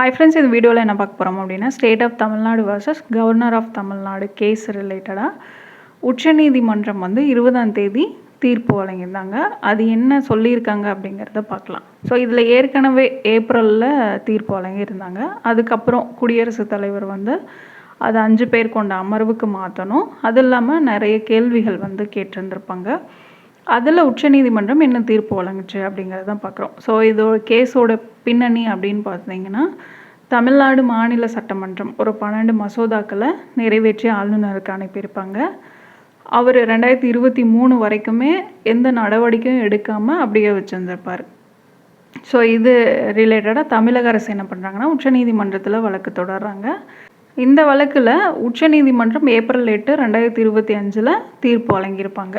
Hi friends இந்த வீடியோவில் என்ன பார்க்க போகிறோம் அப்படின்னா state of Tamil Nadu versus governor of Tamil Nadu case ரிலேட்டடாக உச்சநீதிமன்றம் வந்து இருபதாம் தேதி தீர்ப்பு வழங்கியிருந்தாங்க. அது என்ன சொல்லியிருக்காங்க அப்படிங்கிறத பார்க்கலாம். ஸோ இதில் ஏற்கனவே ஏப்ரலில் தீர்ப்பு வழங்கியிருந்தாங்க. அதுக்கப்புறம் குடியரசுத் தலைவர் வந்து அது அஞ்சு பேர் கொண்ட அமர்வுக்கு மாற்றணும் அது இல்லாமல் நிறைய கேள்விகள் வந்து கேட்டிருந்திருப்பாங்க. அதில் உச்சநீதிமன்றம் என்ன தீர்ப்பு வழங்குச்சு அப்படிங்கிறத பார்க்குறோம் ஸோ இதோட கேஸோட பின்னணி அப்படின்னு பார்த்தீங்கன்னா தமிழ்நாடு மாநில சட்டமன்றம் ஒரு பன்னெண்டு மசோதாக்களை நிறைவேற்றி ஆளுநருக்கு அனுப்பியிருப்பாங்க. அவர் ரெண்டாயிரத்தி இருபத்தி மூணு வரைக்குமே எந்த நடவடிக்கையும் எடுக்காமல் அப்படியே வச்சுருந்துருப்பார். ஸோ இது ரிலேட்டடாக தமிழக அரசு என்ன பண்ணுறாங்கன்னா உச்சநீதிமன்றத்தில் வழக்கு தொடர்றாங்க. இந்த வழக்கில் உச்சநீதிமன்றம் ஏப்ரல் எட்டு ரெண்டாயிரத்தி இருபத்தி அஞ்சில் தீர்ப்பு வழங்கியிருப்பாங்க.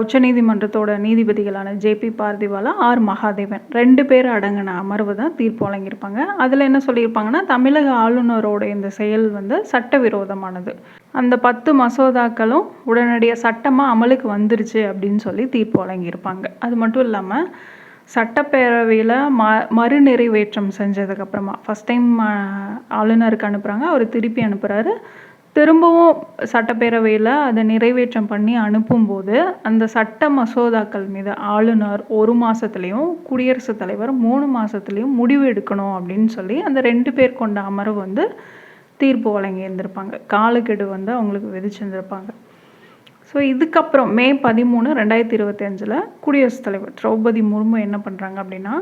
உச்சநீதிமன்றத்தோட நீதிபதிகளான ஜேபி பார்திவாலா ஆர் மகாதேவன். ரெண்டு பேர் அடங்கின அமர்வு தான் தீர்ப்பு வழங்கியிருப்பாங்க. அதில் என்ன சொல்லியிருப்பாங்கன்னா தமிழக ஆளுநரோட இந்த செயல் வந்து சட்டவிரோதமானது. அந்த பத்து மசோதாக்களும் உடனடியாக சட்டமாக அமலுக்கு வந்துருச்சு அப்படின்னு சொல்லி தீர்ப்பு வழங்கியிருப்பாங்க. அது மட்டும் இல்லாமல் சட்டப்பேரவையில் ம மறுநிறைவேற்றம் செஞ்சதுக்கப்புறமா ஃபஸ்ட் டைம் ஆளுநருக்கு அனுப்புகிறாங்க அவர் திருப்பி அனுப்புகிறாரு திரும்பவும் சட்டப்பேரவையில் அதை நிறைவேற்றம் பண்ணி அனுப்பும்போது அந்த சட்ட மசோதாக்கள் மீது ஆளுநர் ஒரு மாதத்துலேயும் குடியரசுத் தலைவர் மூணு மாதத்துலேயும் முடிவு எடுக்கணும் அப்படின்னு சொல்லி அந்த ரெண்டு பேர் கொண்ட அமர்வு வந்து தீர்ப்பு வழங்கி இருந்திருப்பாங்க. காலக்கெடு வந்து அவங்களுக்கு விதிச்சிருந்திருப்பாங்க. ஸோ இதுக்கப்புறம் மே பதிமூணு ரெண்டாயிரத்தி இருபத்தி அஞ்சில் குடியரசுத் தலைவர் திரௌபதி முர்மு என்ன பண்ணுறாங்க அப்படின்னா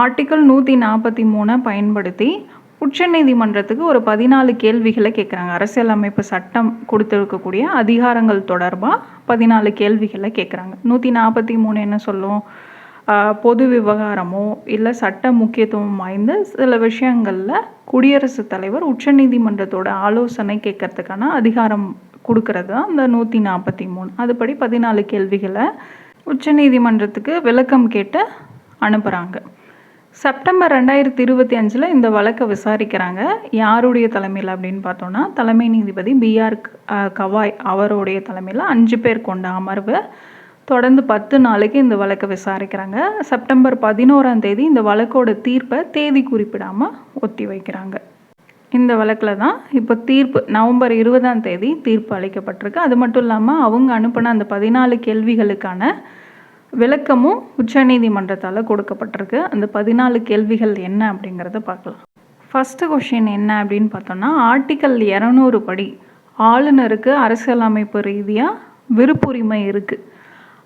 ஆர்டிக்கல் நூற்றி நாற்பத்தி மூணை பயன்படுத்தி உச்சநீதிமன்றத்துக்கு ஒரு பதினாலு கேள்விகளை கேட்குறாங்க அரசியலமைப்பு சட்டம் கொடுத்துருக்கக்கூடிய அதிகாரங்கள் தொடர்பாக பதினாலு கேள்விகளை கேட்குறாங்க நூற்றி நாற்பத்தி மூணு என்ன சொல்லும்? பொது விவகாரமோ இல்லை சட்ட முக்கியத்துவம் வாய்ந்த சில விஷயங்களில் குடியரசுத் தலைவர் உச்சநீதிமன்றத்தோட ஆலோசனை கேட்கறதுக்கான அதிகாரம் கொடுக்கறது தான் அந்த நூற்றி நாற்பத்தி மூணு. அதுபடி பதினாலு கேள்விகளை உச்சநீதிமன்றத்துக்கு விளக்கம் கேட்டு அனுப்புகிறாங்க செப்டம்பர் ரெண்டாயிரத்தி இருபத்தி அஞ்சில் இந்த வழக்கை விசாரிக்கிறாங்க. யாருடைய தலைமையில் அப்படின்னு பார்த்தோன்னா தலைமை நீதிபதி பிஆர் கவாய் அவருடைய தலைமையில் அஞ்சு பேர் கொண்ட அமர்வு தொடர்ந்து பத்து நாளைக்கு இந்த வழக்கை விசாரிக்கிறாங்க. செப்டம்பர் பதினோராம் தேதி இந்த வழக்கோட தீர்ப்பை தேதி குறிப்பிடாமல் ஒத்தி வைக்கிறாங்க. இந்த வழக்கில் தான் இப்போ தீர்ப்பு நவம்பர் இருபதாம் தேதி தீர்ப்பு அளிக்கப்பட்டிருக்கு. அது மட்டும் இல்லாமல் அவங்க அனுப்பின அந்த பதினாலு கேள்விகளுக்கான விளக்கமும் உச்சநீதிமன்றத்தால் கொடுக்கப்பட்டிருக்கு. அந்த பதினாலு கேள்விகள் என்ன அப்படிங்கிறத பார்க்கலாம். ஃபஸ்ட்டு கொஷின் என்ன அப்படின்னு பார்த்தோம்னா ஆர்டிக்கல் இரநூறு படி ஆளுநருக்கு அரசியலமைப்பு ரீதியாக விருப்புரிமை இருக்குது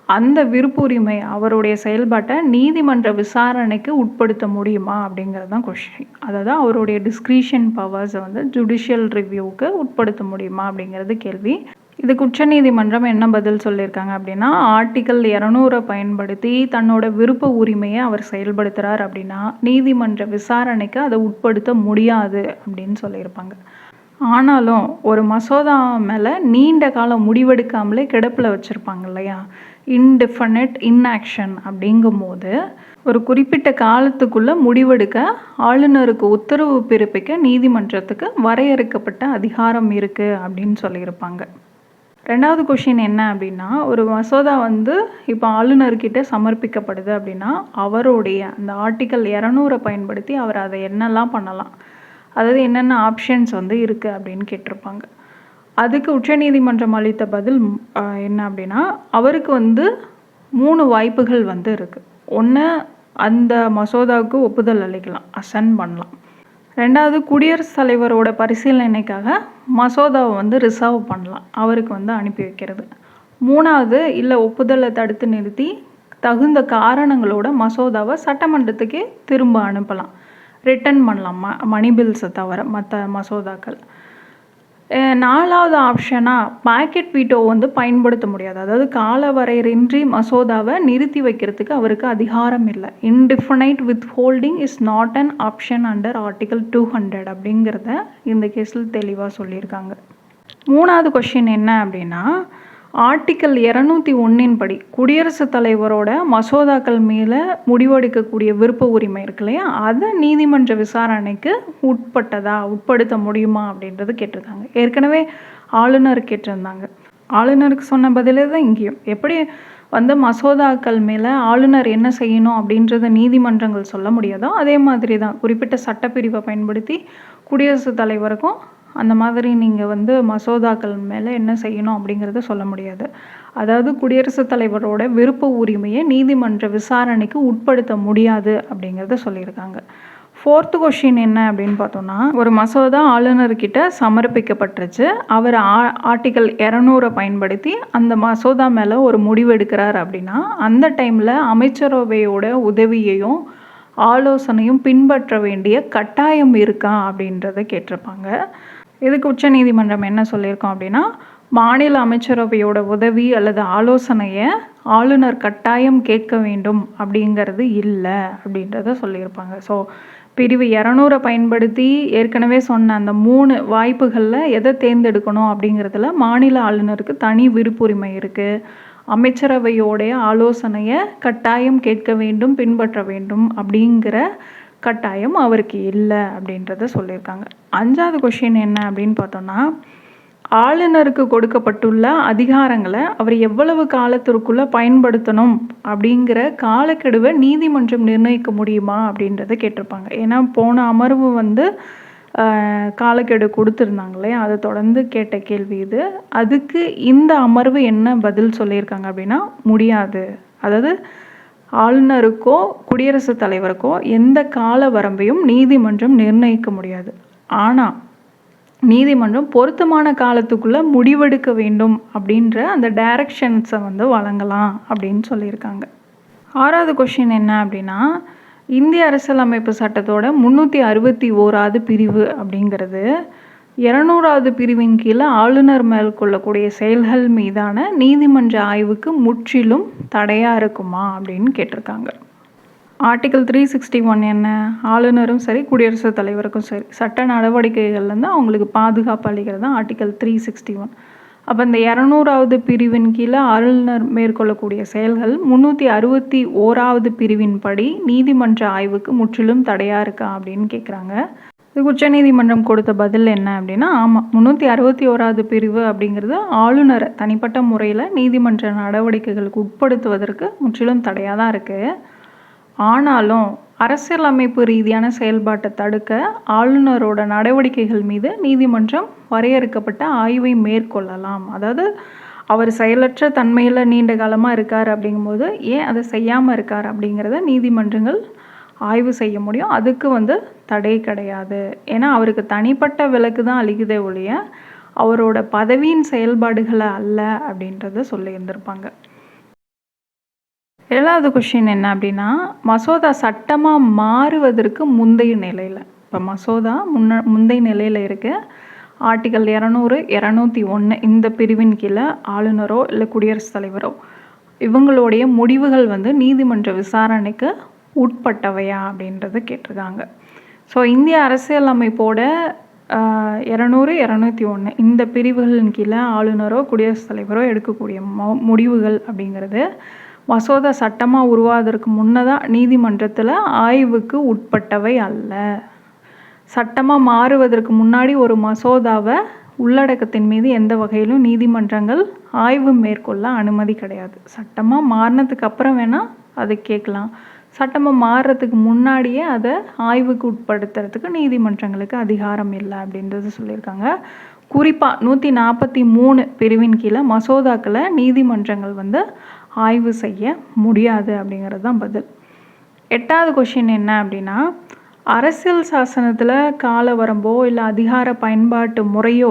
அந்த விருப்புரிமை அவருடைய செயல்பாட்டை நீதிமன்ற விசாரணைக்கு உட்படுத்த முடியுமா அப்படிங்கிறது தான் கொஷின் அதாவது அவருடைய டிஸ்கிரிஷன் பவர்ஸை வந்து ஜுடிஷியல் ரிவ்யூவுக்கு உட்படுத்த முடியுமா அப்படிங்கிறது கேள்வி. இதுக்கு உச்சநீதிமன்றம் என்ன பதில் சொல்லியிருக்காங்க அப்படின்னா ஆர்டிக்கல் இரநூறை பயன்படுத்தி தன்னோட விருப்ப உரிமையை அவர் செயல்படுத்துகிறார் அப்படின்னா நீதிமன்ற விசாரணைக்கு அதை உட்படுத்த முடியாது அப்படின்னு சொல்லியிருப்பாங்க. ஆனாலும் ஒரு மசோதா மேலே நீண்ட காலம் முடிவெடுக்காமலே கிடப்பில் வச்சுருப்பாங்க இல்லையா? இன்டிஃபனட் இன்ஆக்ஷன் அப்படிங்கும்போது ஒரு குறிப்பிட்ட காலத்துக்குள்ளே முடிவெடுக்க ஆளுநருக்கு உத்தரவு பிறப்பிக்க நீதிமன்றத்துக்கு வரையறுக்கப்பட்ட அதிகாரம் இருக்குது அப்படின்னு சொல்லியிருப்பாங்க. ரெண்டாவது கொஷின் என்ன அப்படின்னா ஒரு மசோதா வந்து இப்போ ஆளுநர்கிட்ட சமர்ப்பிக்கப்படுது அப்படின்னா அவருடைய அந்த ஆர்டிக்கல் இரநூறை பயன்படுத்தி அவர் அதை என்னெல்லாம் பண்ணலாம். அதாவது என்னென்ன ஆப்ஷன்ஸ் வந்து இருக்குது அப்படின்னு கேட்டிருப்பாங்க. அதுக்கு உச்சநீதிமன்றம் அளித்த பதில் என்ன அப்படின்னா அவருக்கு வந்து மூணு வாய்ப்புகள் வந்து இருக்குது ஒன்று அந்த மசோதாவுக்கு ஒப்புதல் அளிக்கலாம் அசன் பண்ணலாம். ரெண்டாவது குடியரசுத் தலைவரோட பரிசீலனைக்காக மசோதாவை வந்து ரிசர்வ் பண்ணலாம். அவருக்கு வந்து அனுப்பி வைக்கிறது. மூணாவது இல்லை ஒப்புதலை தடுத்து நிறுத்தி தகுந்த காரணங்களோட மசோதாவை சட்டமன்றத்துக்கே திரும்ப அனுப்பலாம். ரிட்டர்ன் பண்ணலாம். ம மணி பில்ஸை தவிர மற்ற மசோதாக்கள். நாலாவது ஆப்ஷனாக பாக்கெட் வீட்டோ வந்து பயன்படுத்த முடியாது. அதாவது காலவரையறையின்றி மசோதாவை நிறுத்தி வைக்கிறதுக்கு அவருக்கு அதிகாரம் இல்லை. Indefinite withholding is not an option under article two hundred அப்படிங்கிறத இந்த கேஸில் தெளிவாக சொல்லியிருக்காங்க. மூணாவது கொஷின் என்ன அப்படின்னா ஆர்டிக்கல் இரநூத்தி ஒன்றின் படி குடியரசுத் தலைவரோட மசோதாக்கள் மேலே முடிவெடுக்கக்கூடிய விருப்ப உரிமை இருக்கு இல்லையா? அதை நீதிமன்ற விசாரணைக்கு உட்பட்டதா? உட்படுத்த முடியுமா? அப்படின்றது கேட்டிருக்காங்க ஏற்கனவே ஆளுநர் கேட்டிருந்தாங்க. ஆளுநருக்கு சொன்ன பதிலே தான் இங்கேயும். எப்படி வந்து மசோதாக்கள் மேலே ஆளுநர் என்ன செய்யணும் அப்படின்றத நீதிமன்றங்கள் சொல்ல முடியாதோ அதே மாதிரி தான் குறிப்பிட்ட சட்டப்பிரிவை பயன்படுத்தி குடியரசுத் தலைவருக்கும் அந்த மாதிரி நீங்கள் வந்து மசோதாக்கள் மேலே என்ன செய்யணும் அப்படிங்கிறத சொல்ல முடியாது. அதாவது குடியரசுத் தலைவரோட விருப்ப உரிமையை நீதிமன்ற விசாரணைக்கு உட்படுத்த முடியாது அப்படிங்கிறத சொல்லியிருக்காங்க. ஃபோர்த்து கொஷின் என்ன அப்படின்னு பார்த்தோன்னா ஒரு மசோதா ஆளுநர்கிட்ட சமர்ப்பிக்கப்பட்டுருச்சு. அவர் ஆ ஆர்டிக்கல் இரநூறை பயன்படுத்தி அந்த மசோதா மேலே ஒரு முடிவு எடுக்கிறார் அப்படின்னா அந்த டைமில் அமைச்சரவையோட உதவியையும் ஆலோசனையும் பின்பற்ற வேண்டிய கட்டாயம் இருக்கா அப்படின்றத கேட்டிருப்பாங்க. இதுக்கு உச்சநீதிமன்றம் என்ன சொல்லியிருக்கோம் அப்படின்னா மாநில அமைச்சரவையோட உதவி அல்லது ஆலோசனையை ஆளுநர் கட்டாயம் கேட்க வேண்டும் அப்படிங்கிறது இல்லை அப்படின்றத சொல்லியிருப்பாங்க. ஸோ பிரிவு இரநூறை பயன்படுத்தி ஏற்கனவே சொன்ன அந்த மூணு வாய்ப்புகளில் எதை தேர்ந்தெடுக்கணும் அப்படிங்கிறதுல மாநில ஆளுநருக்கு தனி விருப்புரிமை இருக்குது அமைச்சரவையோடைய ஆலோசனையை கட்டாயம் கேட்க வேண்டும் பின்பற்ற வேண்டும் அப்படிங்கிற கட்டாயம் அவருக்கு இல்லை அப்படின்றத சொல்லியிருக்காங்க. அஞ்சாவது கொஷின் என்ன அப்படின்னு பார்த்தோன்னா ஆளுநருக்கு கொடுக்கப்பட்டுள்ள அதிகாரங்களை அவர் எவ்வளவு காலத்திற்குள்ளே பயன்படுத்தணும் அப்படிங்கிற காலக்கெடுவை நீதிமன்றம் நிர்ணயிக்க முடியுமா அப்படின்றத கேட்டிருப்பாங்க. ஏன்னா போன அமர்வு வந்து காலக்கெடு கொடுத்துருந்தாங்களே அதை தொடர்ந்து கேட்ட கேள்வி இது. அதுக்கு இந்த அமர்வு என்ன பதில் சொல்லியிருக்காங்க அப்படின்னா முடியாது. அதாவது ஆளுநருக்கோ குடியரசுத் தலைவருக்கோ எந்த கால வரம்பையும் நீதிமன்றம் நிர்ணயிக்க முடியாது. ஆனால் நீதிமன்றம் பொருத்தமான காலத்துக்குள்ளே முடிவெடுக்க வேண்டும் அப்படின்ற அந்த டைரக்ஷன்ஸை வந்து வழங்கலாம் அப்படின்னு சொல்லியிருக்காங்க. ஆறாவது கொஷின் என்ன அப்படின்னா இந்திய அரசியலமைப்பு சட்டத்தோட முந்நூற்றி அறுபத்தி ஓராவது பிரிவு அப்படிங்கிறது இருநூறாவது பிரிவின் கீழே ஆளுநர் மேற்கொள்ளக்கூடிய செயல்கள் மீதான நீதிமன்ற ஆய்வுக்கு முற்றிலும் தடையாக இருக்குமா அப்படின்னு கேட்டிருக்காங்க. ஆர்டிக்கல் த்ரீ சிக்ஸ்டி ஒன் என்ன? ஆளுநரும் சரி குடியரசுத் தலைவருக்கும் சரி சட்ட நடவடிக்கைகள்லேருந்து அவங்களுக்கு பாதுகாப்பு அளிக்கிறது தான் ஆர்டிக்கல் த்ரீ சிக்ஸ்டி ஒன் அப்போ இந்த இரநூறாவது பிரிவின் கீழே ஆளுநர் மேற்கொள்ளக்கூடிய செயல்கள் முந்நூற்றி அறுபத்தி ஓராவது பிரிவின் படி நீதிமன்ற ஆய்வுக்கு முற்றிலும் தடையாக இருக்கா அப்படின்னு கேட்குறாங்க இதுக்கு உச்சநீதிமன்றம் கொடுத்த பதில் என்ன அப்படின்னா ஆமாம் முந்நூற்றி அறுபத்தி ஓராவது பிரிவு அப்படிங்கிறது ஆளுநரை தனிப்பட்ட முறையில் நீதிமன்ற நடவடிக்கைகளுக்கு உட்படுத்துவதற்கு முற்றிலும் தடையாக தான் இருக்குது ஆனாலும் அரசியலமைப்பு ரீதியான செயல்பாட்டை தடுக்க ஆளுநரோட நடவடிக்கைகள் மீது நீதிமன்றம் வரையறுக்கப்பட்ட ஆய்வை மேற்கொள்ளலாம். அதாவது அவர் செயலற்ற தன்மையில் நீண்ட காலமாக இருக்கார் அப்படிங்கும்போது ஏன் அதை செய்யாமல் இருக்கார் அப்படிங்கிறத நீதிமன்றங்கள் ஆய்வு செய்ய முடியும். அதுக்கு வந்து தடை கிடையாது. ஏன்னா அவருக்கு தனிப்பட்ட விலக்கு தான் அளிக்குதே ஒழிய அவரோட பதவியின் செயல்பாடுகளை அல்ல அப்படின்றத சொல்லியிருந்திருப்பாங்க. ஏழாவது கொஷின் என்ன அப்படின்னா மசோதா சட்டமாக மாறுவதற்கு முந்தைய நிலையில் இப்போ மசோதா முன்ன முந்தைய நிலையில் இருக்குது ஆர்டிகல் இரநூறு இரநூத்தி ஒன்று இந்த பிரிவின் கீழே ஆளுநரோ இல்லை குடியரசுத் தலைவரோ இவங்களுடைய முடிவுகள் வந்து நீதிமன்ற விசாரணைக்கு உட்பட்டவையா அப்படின்றத கேட்டிருக்காங்க. ஸோ இந்திய அரசியலமைப்போட இரநூறு இரநூத்தி ஒன்று இந்த பிரிவுகளின் கீழே ஆளுநரோ குடியரசுத் தலைவரோ எடுக்கக்கூடிய முடிவுகள் அப்படிங்கிறது மசோதா சட்டமாக உருவாவதற்கு முன்னதாக நீதிமன்றத்தில் ஆய்வுக்கு உட்பட்டவை அல்ல. சட்டமாக மாறுவதற்கு முன்னாடி ஒரு மசோதாவை உள்ளடக்கத்தின் மீது எந்த வகையிலும் நீதிமன்றங்கள் ஆய்வு மேற்கொள்ள அனுமதி கிடையாது. சட்டமாக மாறினதுக்கு அப்புறம் வேணால் அதை கேட்கலாம். சட்டமாக மாறுறதுக்கு முன்னாடியே அதை ஆய்வுக்கு உட்படுத்துறதுக்கு நீதிமன்றங்களுக்கு அதிகாரம் இல்லை அப்படின்றது சொல்லியிருக்காங்க. குறிப்பாக நூற்றி நாற்பத்தி மூணு பிரிவின் கீழே மசோதாக்களை நீதிமன்றங்கள் வந்து ஆய்வு செய்ய முடியாது அப்படிங்கிறது தான் பதில். எட்டாவது கொஷின் என்ன அப்படின்னா அரசியல் சாசனத்தில் கால வரம்போ இல்லை அதிகார பயன்பாட்டு முறையோ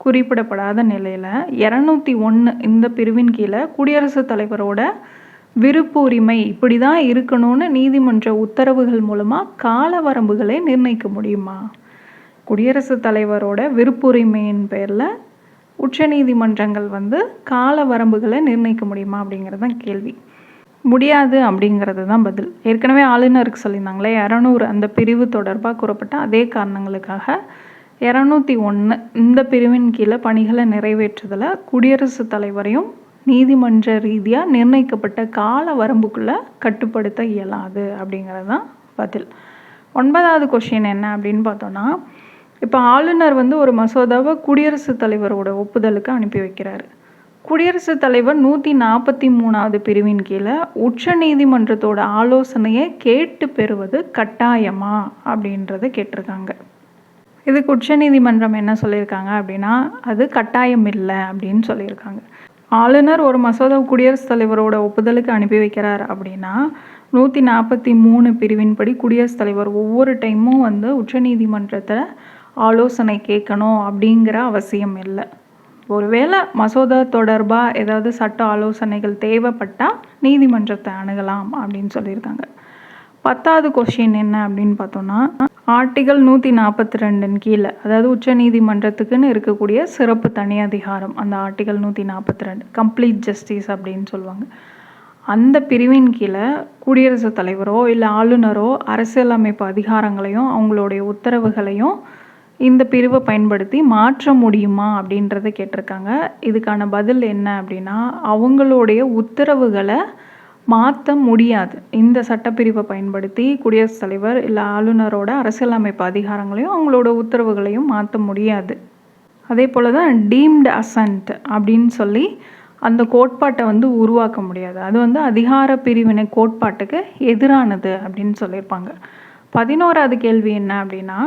குறிப்பிடப்படாத நிலையில் இரநூத்தி ஒன்று இந்த பிரிவின் கீழே குடியரசுத் தலைவரோட விருப்பு உரிமை இப்படி தான் இருக்கணும்னு நீதிமன்ற உத்தரவுகள் மூலமாக கால வரம்புகளை நிர்ணயிக்க முடியுமா? குடியரசுத் தலைவரோட விருப்புரிமையின் பேரில் உச்சநீதிமன்றங்கள் வந்து கால வரம்புகளை நிர்ணயிக்க முடியுமா அப்படிங்கிறது தான் கேள்வி. முடியாது அப்படிங்கிறது தான் பதில். ஏற்கனவே ஆளுநருக்கு சொல்லியிருந்தாங்களே இரநூறு அந்த பிரிவு தொடர்பாக கூறப்பட்ட அதே காரணங்களுக்காக இரநூத்தி ஒன்று இந்த பிரிவின் கீழே பணிகளை நிறைவேற்றுதலை குடியரசுத் தலைவரையும் நீதிமன்ற ரீதியாக நிர்ணயிக்கப்பட்ட கால வரம்புக்குள்ளே கட்டுப்படுத்த இயலாது அப்படிங்கிறது தான் பதில். ஒன்பதாவது கொஷின் என்ன அப்படின்னு பார்த்தோன்னா இப்போ ஆளுநர் வந்து ஒரு மசோதாவை குடியரசுத் தலைவரோட ஒப்புதலுக்கு அனுப்பி வைக்கிறாரு. குடியரசுத் தலைவர் நூற்றி நாற்பத்தி மூணாவது பிரிவின் கீழே உச்ச நீதிமன்றத்தோட ஆலோசனையை கேட்டு பெறுவது கட்டாயமா அப்படின்றத கேட்டிருக்காங்க. இதுக்கு உச்சநீதிமன்றம் என்ன சொல்லியிருக்காங்க அப்படின்னா அது கட்டாயம் இல்லை அப்படின்னு சொல்லியிருக்காங்க. ஆளுநர் ஒரு மசோதா குடியரசுத் தலைவரோட ஒப்புதலுக்கு அனுப்பி வைக்கிறார் அப்படின்னா நூற்றி நாற்பத்தி மூணு பிரிவின்படி குடியரசுத் தலைவர் ஒவ்வொரு டைமும் வந்து உச்சநீதிமன்றத்தை ஆலோசனை கேட்கணும் அப்படிங்கிற அவசியம் இல்லை. ஒருவேளை மசோதா தொடர்பாக ஏதாவது சட்ட ஆலோசனைகள் தேவைப்பட்டால் நீதிமன்றத்தை அணுகலாம் அப்படின்னு சொல்லியிருக்காங்க. பத்தாவது கொஷின் என்ன அப்படின்னு பார்த்தோன்னா ஆர்டிகல் நூற்றி நாற்பத்தி ரெண்டின் கீழே அதாவது உச்ச நீதிமன்றத்துக்குன்னு இருக்கக்கூடிய சிறப்பு தனி அதிகாரம் அந்த ஆர்டிகல் நூற்றி நாற்பத்தி ரெண்டு கம்ப்ளீட் ஜஸ்டிஸ் அப்படின்னு சொல்லுவாங்க. அந்த பிரிவின் கீழே குடியரசுத் தலைவரோ இல்லை ஆளுநரோ அரசியலமைப்பு அதிகாரங்களையும் அவங்களுடைய உத்தரவுகளையும் இந்த பிரிவை பயன்படுத்தி மாற்ற முடியுமா அப்படின்றத கேட்டிருக்காங்க. இதுக்கான பதில் என்ன அப்படின்னா அவங்களுடைய உத்தரவுகளை மாற்ற முடியாது. இந்த சட்டப்பிரிவை பயன்படுத்தி குடியரசுத் தலைவர் இல்லை ஆளுநரோட அரசியலமைப்பு அதிகாரங்களையும் அவங்களோட உத்தரவுகளையும் மாற்ற முடியாது. அதே போல் தான் டீம்டு அசன்ட் அப்படின்னு சொல்லி அந்த கோட்பாட்டை வந்து உருவாக்க முடியாது. அது வந்து அதிகார பிரிவினை கோட்பாட்டுக்கு எதிரானது அப்படின்னு சொல்லியிருப்பாங்க. பதினோராவது கேள்வி என்ன அப்படின்னா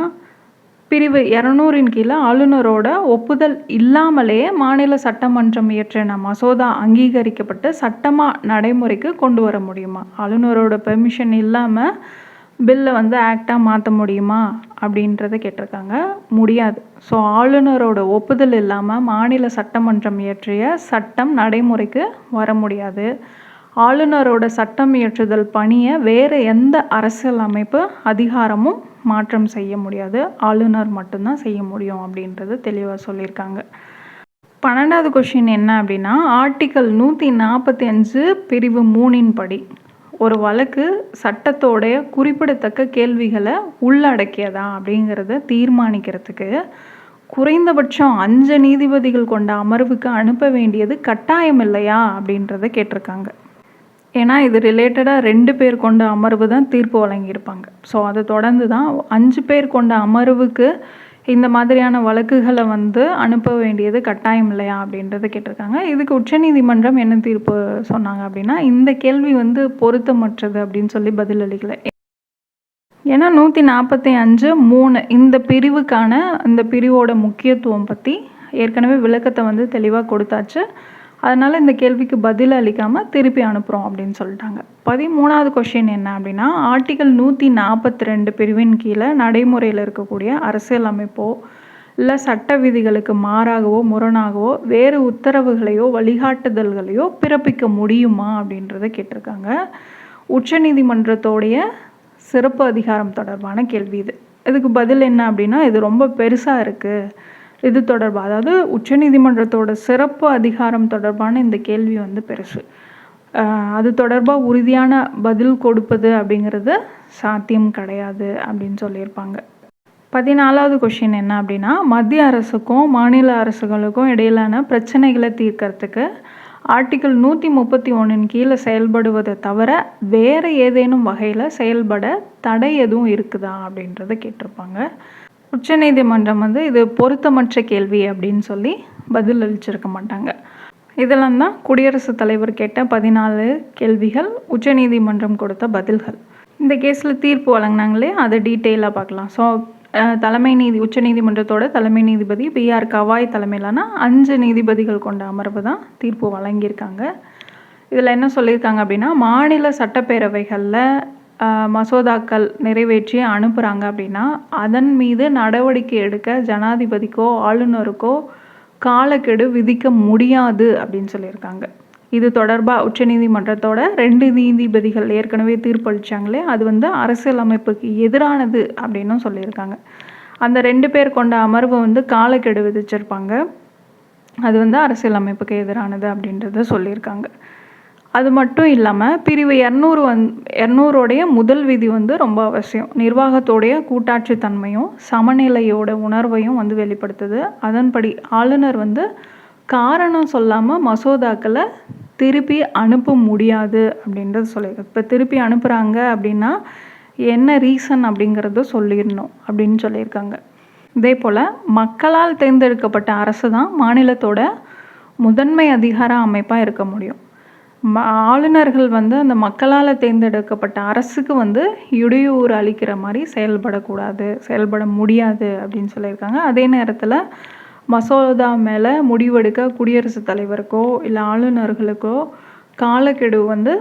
பிரிவு இரநூறின் கீழே ஆளுநரோட ஒப்புதல் இல்லாமலே மாநில சட்டமன்றம் இயற்றின மசோதா அங்கீகரிக்கப்பட்டு சட்டமாக நடைமுறைக்கு கொண்டு வர முடியுமா? ஆளுநரோட பெர்மிஷன் இல்லாமல் பில்லை வந்து ஆக்டாக மாற்ற முடியுமா? அப்படின்றத கேட்டிருக்காங்க. முடியாது. ஸோ ஆளுநரோட ஒப்புதல் இல்லாமல் மாநில சட்டமன்றம் இயற்றிய சட்டம் நடைமுறைக்கு வர முடியாது. ஆளுநரோட சட்டம் இயற்றுதல் பணியை வேறு எந்த அரசியல் அமைப்பு அதிகாரமும் மாற்றம் செய்ய முடியாது. ஆளுநர் மட்டும்தான் செய்ய முடியும் அப்படின்றது தெளிவாக சொல்லியிருக்காங்க. பன்னெண்டாவது கொஷின் என்ன அப்படின்னா ஆர்டிக்கல் நூற்றி நாற்பத்தி அஞ்சு பிரிவு மூணின் படி ஒரு வழக்கு சட்டத்தோடைய குறிப்பிடத்தக்க கேள்விகளை உள்ளடக்கியதா அப்படிங்கிறத தீர்மானிக்கிறதுக்கு குறைந்தபட்சம் அஞ்சு நீதிபதிகள் கொண்ட அமர்வுக்கு அனுப்ப வேண்டியது கட்டாயம் இல்லையா அப்படின்றத கேட்டிருக்காங்க. ஏன்னா இது ரிலேட்டடாக ரெண்டு பேர் கொண்ட அமர்வு தான் தீர்ப்பு வழங்கியிருப்பாங்க. ஸோ அதை தொடர்ந்து தான் அஞ்சு பேர் கொண்ட அமர்வுக்கு இந்த மாதிரியான வழக்குகளை வந்து அனுப்ப வேண்டியது கட்டாயம் இல்லையா அப்படின்றத கேட்டிருக்காங்க. இதுக்கு உச்சநீதிமன்றம் என்ன தீர்ப்பு சொன்னாங்க அப்படின்னா இந்த கேள்வி வந்து பொருத்தமற்றது அப்படின்னு சொல்லி பதிலளிக்கல ஏன்னா நூற்றி நாற்பத்தி அஞ்சு மூணு இந்த பிரிவுக்கான இந்த பிரிவோட முக்கியத்துவம் பற்றி ஏற்கனவே விளக்கத்தை வந்து தெளிவாக கொடுத்தாச்சு. அதனால் இந்த கேள்விக்கு பதில் அளிக்காமல் திருப்பி அனுப்புகிறோம் அப்படின்னு சொல்லிட்டாங்க. பதிமூணாவது கொஷின் என்ன அப்படின்னா ஆர்டிகல் நூற்றி நாற்பத்தி ரெண்டு பிரிவின் கீழே நடைமுறையில் இருக்கக்கூடிய அரசியல் அமைப்போ இல்லை சட்ட விதிகளுக்கு மாறாகவோ முரணாகவோ வேறு உத்தரவுகளையோ வழிகாட்டுதல்களையோ பிறப்பிக்க முடியுமா அப்படின்றத கேட்டிருக்காங்க. உச்சநீதிமன்றத்தோடைய சிறப்பு அதிகாரம் தொடர்பான கேள்வி இது. இதுக்கு பதில் என்ன அப்படின்னா இது ரொம்ப பெருசாக இருக்குது இது தொடர்பாக அதாவது உச்சநீதிமன்றத்தோட சிறப்பு அதிகாரம் தொடர்பான இந்த கேள்வி வந்து பெருசு. அது தொடர்பாக உறுதியான பதில் கொடுப்பது அப்படிங்கிறது சாத்தியம் கிடையாது அப்படின்னு சொல்லியிருப்பாங்க. பதினாலாவது கொஷின் என்ன அப்படின்னா மத்திய அரசுக்கும் மாநில அரசுகளுக்கும் இடையிலான பிரச்சனைகளை தீர்க்கறதுக்கு ஆர்டிக்கிள் நூற்றி முப்பத்தி ஒன்றின் கீழே செயல்படுவதை தவிர வேறு ஏதேனும் வகையில் செயல்பட தடை எதுவும் இருக்குதா அப்படின்றத கேட்டிருப்பாங்க. உச்சநீதிமன்றம் வந்து இது பொருத்தமற்ற கேள்வி அப்படின்னு சொல்லி பதில் அளிச்சிருக்க மாட்டாங்க. இதெல்லாம் தான் குடியரசுத் தலைவர் கேட்ட பதினாலு கேள்விகள் உச்சநீதிமன்றம் கொடுத்த பதில்கள். இந்த கேஸில் தீர்ப்பு வழங்கினாங்களே அதை டீட்டெயிலாக பார்க்கலாம். ஸோ தலைமை நீதி உச்சநீதிமன்றத்தோட தலைமை நீதிபதி பி ஆர் கவாய் தலைமையிலான அஞ்சு நீதிபதிகள் கொண்ட அமர்வு தான் தீர்ப்பு வழங்கியிருக்காங்க. இதில் என்ன சொல்லியிருக்காங்க அப்படின்னா மாநில சட்டப்பேரவைகளில் மசோதாக்கள் நிறைவேற்றி அனுப்புகிறாங்க அப்படின்னா அதன் மீது நடவடிக்கை எடுக்க ஜனாதிபதிக்கோ ஆளுநருக்கோ காலக்கெடு விதிக்க முடியாது அப்படின்னு சொல்லியிருக்காங்க. இது தொடர்பாக உச்சநீதிமன்றத்தோட ரெண்டு நீதிபதிகள் ஏற்கனவே தீர்ப்பளித்தாங்களே அது வந்து அரசியலமைப்புக்கு எதிரானது அப்படின்னும் சொல்லியிருக்காங்க. அந்த ரெண்டு பேர் கொண்ட அமர்வு வந்து காலக்கெடு விதிச்சிருப்பாங்க. அது வந்து அரசியலமைப்புக்கு எதிரானது அப்படின்றத சொல்லியிருக்காங்க. அது மட்டும் இல்லாமல் பிரிவு இரநூறு வந் இரநூறுடைய முதல் விதி வந்து ரொம்ப அவசியம். நிர்வாகத்தோடைய கூட்டாட்சி தன்மையும் சமநிலையோட உணர்வையும் வந்து வெளிப்படுத்துது. அதன்படி ஆளுநர் வந்து காரணம் சொல்லாமல் மசோதாக்களை திருப்பி அனுப்ப முடியாது அப்படின்றது சொல்லியிருக்கு இப்போ திருப்பி அனுப்புகிறாங்க அப்படின்னா என்ன ரீசன் அப்படிங்கிறத சொல்லிடணும் அப்படின்னு சொல்லியிருக்காங்க. இதே போல் மக்களால் தேர்ந்தெடுக்கப்பட்ட அரசு தான் மாநிலத்தோட முதன்மை அதிகார அமைப்பாக இருக்க முடியும். ம ஆளுநர்கள் வந்து அந்த மக்களால் தேர்ந்தெடுக்கப்பட்ட அரசுக்கு வந்து இடையூறு அளிக்கிற மாதிரி செயல்படக்கூடாது செயல்பட முடியாது அப்படின்னு சொல்லியிருக்காங்க. அதே நேரத்தில் மசோதா மேலே முடிவெடுக்க குடியரசுத் தலைவருக்கோ இல்லை ஆளுநர்களுக்கோ காலக்கெடு வந்து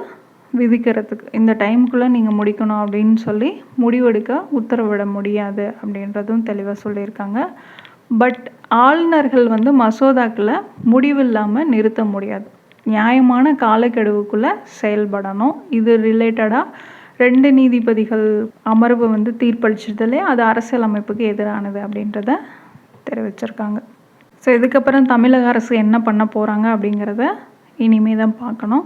விதிக்கிறதுக்கு இந்த டைமுக்குள்ளே நீங்கள் முடிக்கணும் அப்படின்னு சொல்லி முடிவெடுக்க உத்தரவிட முடியாது அப்படின்றதும் தெளிவாக சொல்லியிருக்காங்க. பட் ஆளுநர்கள் வந்து மசோதாக்களை முடிவில்லாமல் நிறுத்த முடியாது. நியாயமான காலக்கெடுவுக்குள்ளே செயல்படணும். இது ரிலேட்டடாக ரெண்டு நீதிபதிகள் அமர்வு வந்து தீர்ப்பளிச்சதுலே அது அரசியலமைப்புக்கு எதிரானது அப்படின்றத தெரிவிச்சிருக்காங்க. ஸோ இதுக்கப்புறம் தமிழக அரசு என்ன பண்ண போகிறாங்க அப்படிங்கிறத இனிமே தான் பார்க்கணும்.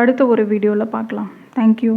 அடுத்த ஒரு வீடியோவில் பார்க்கலாம். தேங்க்யூ